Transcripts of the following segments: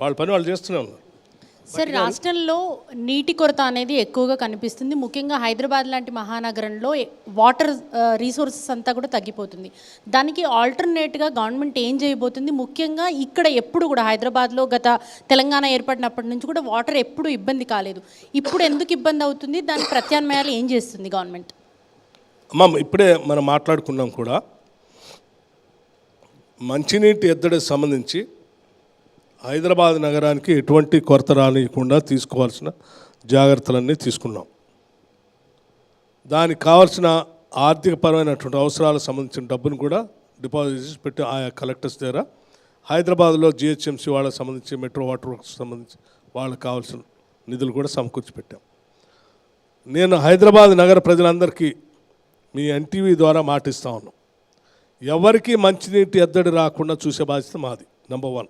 వాళ్ళ పని వాళ్ళు చేస్తూనే ఉన్నారు సార్ రాష్ట్రంలో నీటి కొరత అనేది ఎక్కువగా కనిపిస్తుంది. ముఖ్యంగా హైదరాబాద్ లాంటి మహానగరంలో వాటర్ రీసోర్సెస్ అంతా కూడా తగ్గిపోతుంది. దానికి ఆల్టర్నేట్గా గవర్నమెంట్ ఏం చేయబోతుంది? ముఖ్యంగా ఇక్కడ ఎప్పుడు కూడా హైదరాబాద్లో గత తెలంగాణ ఏర్పడినప్పటి నుంచి కూడా వాటర్ ఎప్పుడు ఇబ్బంది కాలేదు. ఇప్పుడు ఎందుకు ఇబ్బంది అవుతుంది? దాని ప్రత్యామ్నాయాలు ఏం చేస్తుంది గవర్నమెంట్? అమ్మ ఇప్పుడే మనం మాట్లాడుకున్నాం కూడా. మంచినీటి ఎద్దడికి సంబంధించి హైదరాబాద్ నగరానికి ఎటువంటి కొరత రానియకుండా తీసుకోవాల్సిన జాగ్రత్తలన్నీ తీసుకున్నాం. దానికి కావాల్సిన ఆర్థికపరమైనటువంటి అవసరాలకు సంబంధించిన డబ్బును కూడా డిపాజిట్ చేసి పెట్టి ఆయా కలెక్టర్స్ దగ్గర హైదరాబాద్లో జిహెచ్ఎంసీ వాళ్ళకి సంబంధించి మెట్రో వాటర్ వర్క్స్ సంబంధించి వాళ్ళకి కావాల్సిన నిధులు కూడా సమకూర్చి పెట్టాం. నేను హైదరాబాద్ నగర ప్రజలందరికీ మీ ఎన్టీవీ ద్వారా మాటిస్తా ఉన్నాం. ఎవరికీ మంచినీటి ఎద్దడి రాకుండా చూసే బాధ్యత మాది నెంబర్ వన్.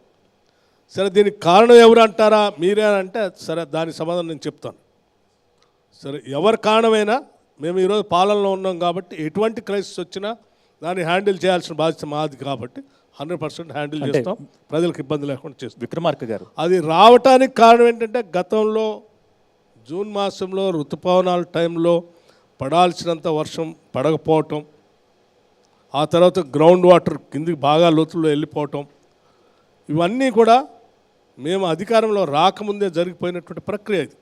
సరే దీనికి కారణం ఎవరు అంటారా? మీరే అంటే సరే దాని సమాధానం నేను చెప్తాను. సరే ఎవరి కారణమైనా మేము ఈరోజు పాలనలో ఉన్నాం కాబట్టి ఎటువంటి క్రైసిస్ వచ్చినా దాన్ని హ్యాండిల్ చేయాల్సిన బాధ్యత మాది కాబట్టి హండ్రెడ్ పర్సెంట్ హ్యాండిల్ చేస్తాం. ప్రజలకు ఇబ్బంది లేకుండా చేస్తాం. విక్రమార్క గారు. అది రావటానికి కారణం ఏంటంటే గతంలో జూన్ మాసంలో ఋతుపవనాల టైంలో పడాల్సినంత వర్షం పడకపోవటం ఆ తర్వాత గ్రౌండ్ వాటర్ కిందికి బాగా లోతుల్లో వెళ్ళిపోవటం ఇవన్నీ కూడా మేము అధికారంలో రాకముందే జరిగిపోయినటువంటి ప్రక్రియ ఇది.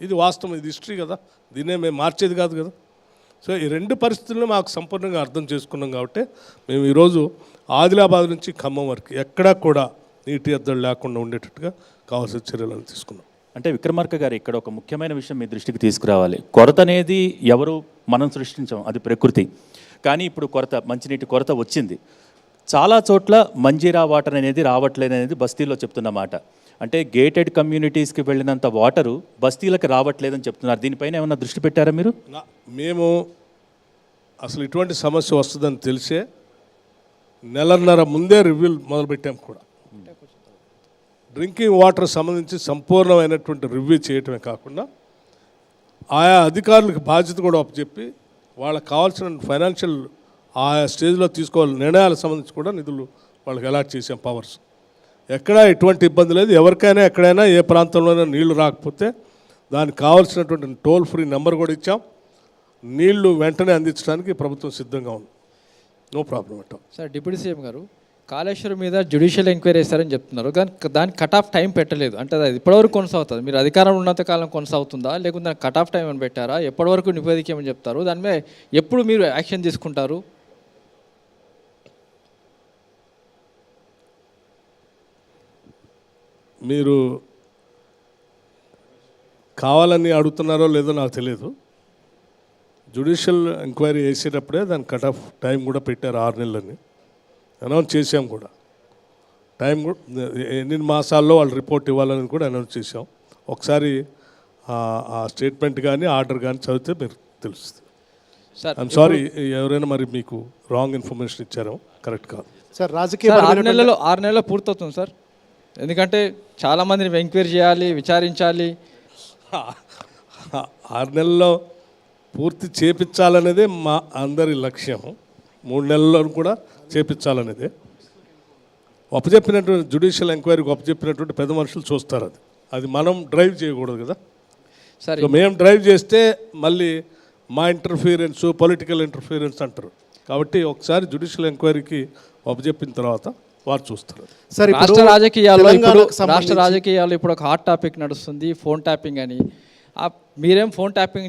ఇది వాస్తవం ఇది హిస్టరీ కదా. దీన్నే మేము మార్చేది కాదు కదా. సో ఈ రెండు పరిస్థితులను మాకు సంపూర్ణంగా అర్థం చేసుకున్నాం కాబట్టి మేము ఈరోజు ఆదిలాబాద్ నుంచి ఖమ్మం వరకు ఎక్కడా కూడా నీటి ఎద్దడి లేకుండా ఉండేటట్టుగా కావాల్సిన చర్యలను తీసుకున్నాం. అంటే విక్రమార్క గారు ఇక్కడ ఒక ముఖ్యమైన విషయం మీ దృష్టికి తీసుకురావాలి. కొరత అనేది ఎవరు మనం సృష్టించాం అది ప్రకృతి. కానీ ఇప్పుడు కొరత మంచినీటి కొరత వచ్చింది. చాలా చోట్ల మంజీరా వాటర్ అనేది రావట్లేదు అనేది బస్తీలో చెప్తున్నమాట అంటే గేటెడ్ కమ్యూనిటీస్కి వెళ్ళినంత వాటరు బస్తీలకు రావట్లేదని చెప్తున్నారు. దీనిపైన ఏమైనా దృష్టి పెట్టారా మీరు? మేము అసలు ఇటువంటి సమస్య వస్తుందని తెలిసే నెలన్నర ముందే రివ్యూలు మొదలుపెట్టాం కూడా. డ్రింకింగ్ వాటర్ సంబంధించి సంపూర్ణమైనటువంటి రివ్యూ చేయటమే కాకుండా ఆయా అధికారులకు బాధ్యత కూడా చెప్పి వాళ్ళకి కావాల్సిన ఫైనాన్షియల్ ఆ స్టేజ్లో తీసుకోవాలి నిర్ణయాలకు సంబంధించి కూడా నిధులు వాళ్ళకి అలాట్ చేసాం పవర్స్. ఎక్కడా ఎటువంటి ఇబ్బంది లేదు. ఎవరికైనా ఎక్కడైనా ఏ ప్రాంతంలోనైనా నీళ్ళు రాకపోతే దానికి కావాల్సినటువంటి టోల్ ఫ్రీ నెంబర్ కూడా ఇచ్చాం. నీళ్ళు వెంటనే అందించడానికి ప్రభుత్వం సిద్ధంగా ఉంది. నో ప్రాబ్లం అంటాం సార్ డిప్యూటీ సీఎం గారు కాళేశ్వరం మీద జ్యుడిషియల్ ఎంక్వైరీ చేస్తారని చెప్తున్నారు. కానీ దాని కట్ ఆఫ్ టైం పెట్టలేదు. అంటే అది ఇప్పటివరకు కొనసాగుతుంది. మీరు అధికారంలో ఉన్నంత కాలం కొనసాగుతుందా? లేకుంటే దానికి కట్ ఆఫ్ టైం అని పెట్టారా? ఎప్పటివరకు నివేదిక ఏమని చెప్తారు? దాని మీద ఎప్పుడు మీరు యాక్షన్ తీసుకుంటారు? మీరు కావాలని అడుగుతున్నారో లేదో నాకు తెలియదు జ్యుడిషియల్ ఎంక్వైరీ చేసేటప్పుడే దాని కట్ ఆఫ్ టైం కూడా పెట్టారు ఆరు నెలలని. అనౌన్స్ చేసాం కూడా. టైం కూడా ఎన్ని మాసాల్లో వాళ్ళు రిపోర్ట్ ఇవ్వాలని కూడా అనౌన్స్ చేసాం ఒకసారి ఆ- ఆ స్టేట్మెంట్ కానీ ఆర్డర్ కానీ చదివితే మీరు తెలుస్తుంది. సార్ ఐఎమ్ సారీ ఎవరైనా మరి మీకు రాంగ్ ఇన్ఫర్మేషన్ ఇచ్చారో కరెక్ట్ కాదు. సార్ రాజకీయ ఆరు నెలల్లో ఆరు నెలల్లో పూర్తవుతుంది సార్ ఎందుకంటే చాలా మందిని ఎంక్వైరీ చేయాలి విచారించాలి. ఆరు నెలల్లో పూర్తి చేపించాలనేదే మా అందరి లక్ష్యం. మూడు నెలల్లో కూడా చేపించాలనేదే. ఒప్పచెప్పినటువంటి జుడిషియల్ ఎంక్వైరీకి ఒప్పచెప్పినటువంటి పెద్ద మనుషులు చూస్తారు అది. అది మనం డ్రైవ్ చేయకూడదు కదా. సార్. మేము డ్రైవ్ చేస్తే మళ్ళీ మా ఇంటర్ఫీరెన్స్ పొలిటికల్ ఇంటర్ఫీరెన్స్ అంటారు. కాబట్టి ఒకసారి జుడిషియల్ ఎంక్వైరీకి ఒప్పచెప్పిన తర్వాత వారు చూస్తారు. సార్ ఇప్పుడు రాష్ట్ర రాజకీయాల్లో ఇప్పుడు రాష్ట్ర రాజకీయాల్లో ఇప్పుడు ఒక హాట్ టాపిక్ నడుస్తుంది ఫోన్ ట్యాపింగ్ అని ఆ మీరేం ఫోన్ ట్యాపింగ్